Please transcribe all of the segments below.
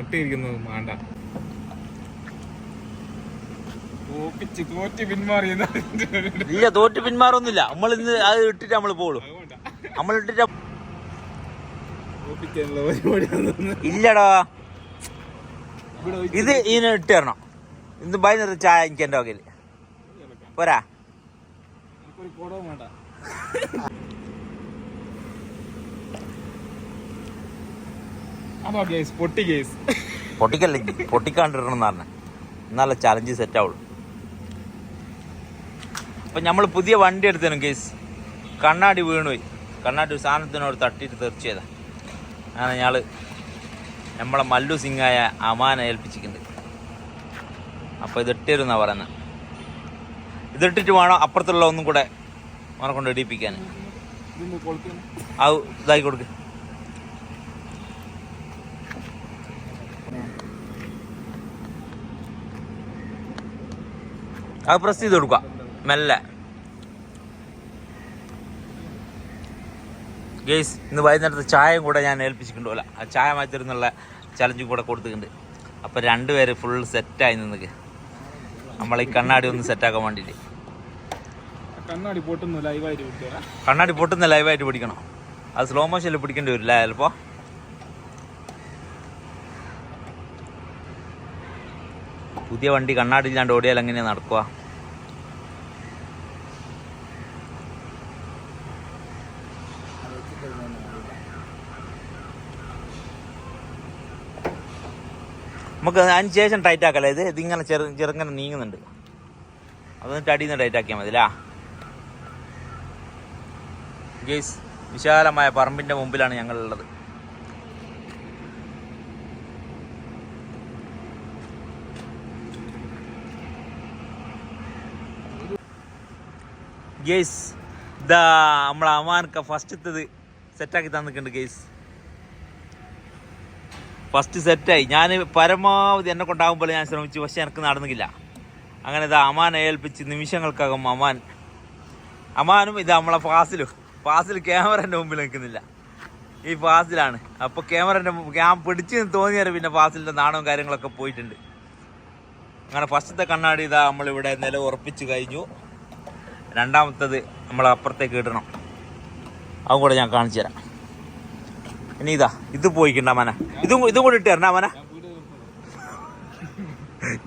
നട്ടിരിക്കുന്നത് മാണ്ട തോപ്പിച്ച് തോറ്റ് ഇല്ല തോറ്റ് പിന്മാറൊന്നുമില്ല. നമ്മൾ ഇന്ന് അത് ഇട്ടിട്ട് നമ്മൾ പോളും. നമ്മൾ ഇട്ടിട്ട് ഇല്ലടാ. ഇത് ഇതിനെ ഇട്ട് തരണം. ഇന്ന് വൈകുന്നേരം ചായ എനിക്ക് എന്റെ വകയിൽ പോരാ ഒരു കുടവും വേണ്ട അതാ പൊട്ടി കേസ് പൊട്ടിക്കല്ലേ? പൊട്ടിക്കാണ്ടിടണം എന്ന് പറഞ്ഞ. എന്നാലേ ചലഞ്ച് സെറ്റ് ആവുള്ളൂ. അപ്പം നമ്മൾ പുതിയ വണ്ടി എടുത്തേനു കേസ് കണ്ണാടി വീണുപോയി. കണ്ണാടി ഒരു സാധനത്തിനോട് തട്ടിയിട്ട് തെറിച്ചതാ അങ്ങനെ ഞങ്ങൾ നമ്മളെ മല്ലു സിംഗായ അമാനെ ഏൽപ്പിച്ചിട്ടുണ്ട് അപ്പോൾ ഇതിട്ടിരുന്നാ പറയുന്നത് ഇതിട്ടിട്ട് വേണം അപ്പുറത്തുള്ള ഒന്നും കൂടെ അവനെ കൊണ്ട് ഇടിപ്പിക്കാൻ അത് ഇതാക്കി കൊടുക്ക്. അത് പ്രസ് ചെയ്ത് കൊടുക്കുക. മെല്ലെ. ഗേസ് ഇന്ന് വൈകുന്നേരത്തെ ചായയും കൂടെ ഞാൻ ഏൽപ്പിച്ചിട്ടുണ്ടല്ല ആ ചായ മാറ്റിരുന്നുള്ള ചലഞ്ചും കൂടെ കൊടുത്തിട്ടുണ്ട്. അപ്പോൾ രണ്ടുപേര് ഫുൾ സെറ്റായി നിന്നക്ക്. നമ്മൾ ഈ കണ്ണാടി ഒന്ന് സെറ്റാക്കാൻ വേണ്ടിയിട്ട്. കണ്ണാടി പൊട്ടുന്ന ലൈവായിട്ട് കണ്ണാടി പൊട്ടുന്ന ലൈവായിട്ട് പിടിക്കണം. അത് സ്ലോ മോഷനിൽ പിടിക്കേണ്ടി വരില്ല ചിലപ്പോ. പുതിയ വണ്ടി കണ്ണാടി ഇല്ലാണ്ട് ഓടിയാൽ എങ്ങനെയാ നടക്കുക? നമുക്ക് അതിന് ശേഷം ടൈറ്റ് ആക്കല്ലേ? ഇത് ഇതിങ്ങനെ ചെറു ചെറുങ്ങനെ നീങ്ങുന്നുണ്ട്. അതൊന്നിട്ട് അടിയിൽ നിന്ന് ടൈറ്റ് ആക്കിയാൽ മതിലാ ഗേസ് വിശാലമായ പറമ്പിന്റെ മുമ്പിലാണ് ഞങ്ങൾ ഉള്ളത് ഗേസ് ഇതാ നമ്മളെ അമാനൊക്കെ ഫസ്റ്റത്തത് സെറ്റാക്കി തന്നിട്ടുണ്ട് ഗേസ് ഫസ്റ്റ് സെറ്റായി. ഞാൻ പരമാവധി എന്നെ കൊണ്ടാകുമ്പോൾ ഞാൻ ശ്രമിച്ചു. പക്ഷെ എനിക്ക് നടന്നില്ല. അങ്ങനെ ഇത് അമാനെ ഏൽപ്പിച്ച് നിമിഷങ്ങൾക്കകം അമാൻ അമാനും ഇത് നമ്മളെ ഫാസിലും. ഫാസിൽ ക്യാമറന്റെ മുമ്പിൽ നിൽക്കുന്നില്ല. ഈ ഫാസിലാണ്. അപ്പോൾ ക്യാമറന്റെ ഞാൻ പിടിച്ച് തോന്നിയാൽ പിന്നെ ഫാസിലിന്റെ നാണവും കാര്യങ്ങളൊക്കെ പോയിട്ടുണ്ട്. അങ്ങനെ ഫസ്റ്റത്തെ കണ്ണാടി ഇതാ നമ്മളിവിടെ നില ഉറപ്പിച്ച് കഴിഞ്ഞു. രണ്ടാമത്തത് നമ്മൾ അപ്പുറത്തേക്ക് ഇടണം. അതും കൂടെ ഞാൻ കാണിച്ചു തരാം. ഇനി ഇതാ ഇത് പോയിക്കണ്ട മന. ഇതും ഇതും കൂടി ഇട്ട് തരണ മന?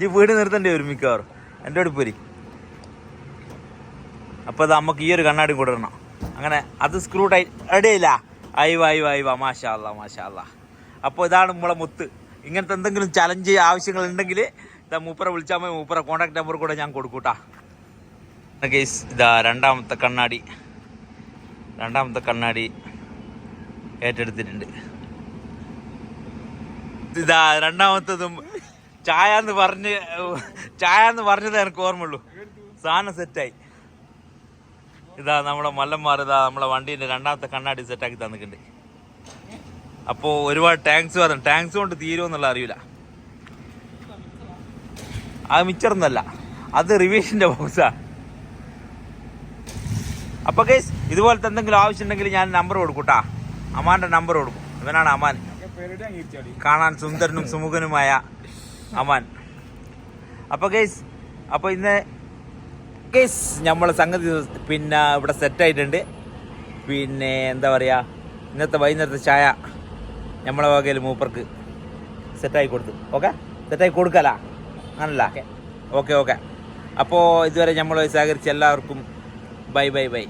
ഈ വീട് നിർത്തണ്ടേ ഒരു മിക്കവാറും. എന്റെ അടുത്ത് പോരി അപ്പോൾ അത് നമുക്ക് ഈ ഒരു കണ്ണാടി കൂടെ ഇടണം. അങ്ങനെ അത് സ്ക്രൂ ടൈ റെഡിയില്ല അയവ അയവ അയവ മാഷാ മാഷാല്ല മാഷാ അല്ലാ. അപ്പോൾ ഇതാണ് നമ്മളെ മുത്ത്. ഇങ്ങനത്തെ എന്തെങ്കിലും ചലഞ്ച് ആവശ്യങ്ങൾ ഉണ്ടെങ്കിൽ ഇതാ മൂപ്പറെ വിളിച്ചാൽ മതി. മൂപ്പറെ കോൺടാക്ട് നമ്പർ കൂടെ ഞാൻ കൊടുക്കൂട്ടാ. കേസ് ഇതാ രണ്ടാമത്തെ കണ്ണാടി. രണ്ടാമത്തെ കണ്ണാടി. ഏറ്റെടുത്തിട്ടുണ്ട്. ഇതാ രണ്ടാമത്തതും ചായ എന്ന് പറഞ്ഞ് ചായ എന്ന് പറഞ്ഞതേ എനിക്ക് ഓർമ്മയുള്ളൂ. സാധനം സെറ്റായി. ഇതാ നമ്മളെ മല്ലന്മാർ ഇതാ നമ്മളെ വണ്ടീന്റെ രണ്ടാമത്തെ കണ്ണാടി സെറ്റാക്കി തന്നിട്ടുണ്ട്. അപ്പോൾ ഒരുപാട് ടാങ്ക്സ് പറഞ്ഞു ടാങ്ക്സ് കൊണ്ട് തീരുമെന്നുള്ള അറിയില്ല. ആ മിച്ചറൊന്നല്ല അത് റിവേഷന്റെ ബോക്സാ അപ്പോൾ കേസ് ഇതുപോലത്തെ എന്തെങ്കിലും ആവശ്യമുണ്ടെങ്കിൽ ഞാൻ നമ്പർ കൊടുക്കൂട്ടാ. അമാന്റെ നമ്പർ കൊടുക്കും. ഇവനാണ് അമാൻ. കാണാൻ സുന്ദരനും സുമുഖനുമായ അമാൻ. അപ്പോൾ കേസ് അപ്പോൾ ഇന്ന് കേസ് നമ്മൾ സംഗതി പിന്നെ ഇവിടെ സെറ്റ് ആയിട്ടുണ്ട്. പിന്നെ എന്താ പറയുക ഇന്നത്തെ വൈകുന്നേരത്തെ ചായ നമ്മളെ വകയിൽ മൂപ്പർക്ക് സെറ്റായി കൊടുത്തു. ഓക്കെ സെറ്റായി കൊടുക്കല? അങ്ങനല്ല ഓക്കെ ഓക്കെ അപ്പോൾ ഇതുവരെ നമ്മൾ സഹകരിച്ച എല്ലാവർക്കും ബൈ ബൈ ബൈ